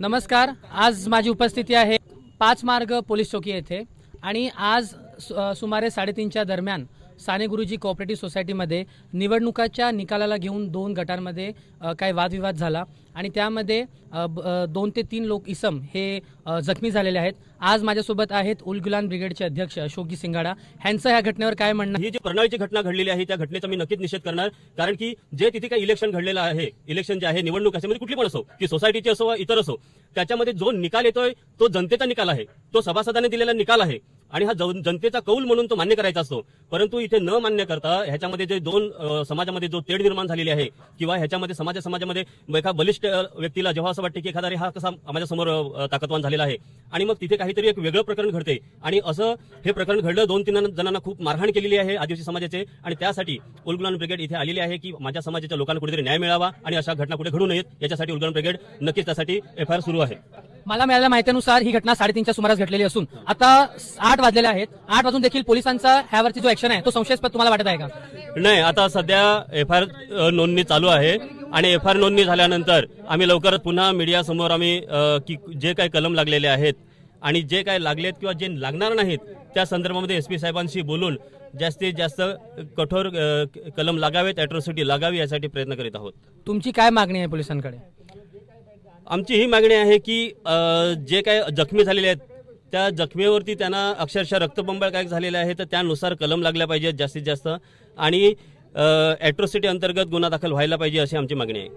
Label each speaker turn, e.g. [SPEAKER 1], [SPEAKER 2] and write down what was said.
[SPEAKER 1] नमस्कार आज माझी उपस्थिती आहे पाच मार्ग पोलीस चौकी येथे. आणि आज सुमारे साडेतीनच्या दरम्यान साने गुरुजी कोऑपरेटिव्ह सोसायटीमध्ये निवडणुकाच्या निकालाला घेऊन दोन गटांमध्ये काय काही वादविवाद झाला. आणि त्यामध्ये दोन ते तीन लोक इसम हे जखमी झालेले आहेत. आज माझ्यासोबत आहेत उलगुलान ब्रिगेडचे अध्यक्ष अशोकजी सिंगाडा. ह्यांचं ह्या घटनेवर काय म्हणणं?
[SPEAKER 2] ही जी प्रणालीची घटना घडलेली आहे त्या घटनेचा मी नक्कीच निषेध करणार. कारण की जे तिथे काही इलेक्शन घडलेलं आहे इलेक्शन जे आहे निवडणूक असेल म्हणजे कुठली पण असो की सोसायटीची असो वा इतर असो त्याच्यामध्ये जो निकाल येतोय तो जनतेचा निकाल आहे. तो सभासदाने दिलेला निकाल आहे. आणि हा जन- जनतेचा कौल म्हणून तो मान्य करायचा असतो. परंतु इथे न मान्य करता ह्याच्यामध्ये जे दोन समाजामध्ये जो तेढ निर्माण झालेली आहे किंवा ह्याच्यामध्ये समाजा समाजामध्ये एका बलिष्ठ व्यक्तीला जेव्हा असं वाटते की एखादा रे हा कसा माझ्यासमोर ताकदवान झालेला आहे. आणि मग तिथे काहीतरी एक वेगळं प्रकरण घडते. आणि असं हे प्रकरण घडलं दोन तीन जणांना खूप मारहाण केलेली आहे आदिवासी समाजाचे. आणि त्यासाठी उलगुलान ब्रिगेड इथे आलेली आहे की माझ्या समाजाच्या लोकांना कुठेतरी न्याय मिळावा आणि अशा घटना कुठे घडू नयेत याच्यासाठी उलगुलान ब्रिगेड नक्कीच त्यासाठी एफ आय आर सुरू आहे.
[SPEAKER 1] मला मिळालेल्या माहितीनुसार ही घटना साडेतीनच्या सुमारास घडलेली असून आता आठ वाजलेले आहेत. आठ वाजून देखील पोलिसांचा ह्यावरती जो ऍक्शन आहे तो संशयास्पद तुम्हाला वाटत आहे का?
[SPEAKER 2] नाही आता सध्या एफ आय आर नोंदणी चालू आहे आणि एफ आर नोंदणी झाल्यानंतर आम्ही लवकरच पुन्हा मीडिया समोर आम्ही की जे काही कलम लागलेले आहेत आणि जे काही लागलेत किंवा जे लागणार नाहीत त्या संदर्भामध्ये एस पी साहेबांशी बोलून जास्तीत जास्त कठोर कलम लागावेत अॅट्रॉसिटी लागावी यासाठी प्रयत्न करीत आहोत.
[SPEAKER 1] तुमची काय मागणी आहे पोलिसांकडे?
[SPEAKER 2] आमची ही मागणी आहे की जे काय जखमी झालेले आहेत त्या जखमीवरती त्यांना अक्षरशः रक्तबंबाळ काय झालेलं आहे तर त्यानुसार कलम लागल्या पाहिजेत जास्तीत जास्त. आणि ॲट्रोसिटी अंतर्गत गुन्हा दाखल व्हायला पाहिजे अशी आमची मागणी आहे.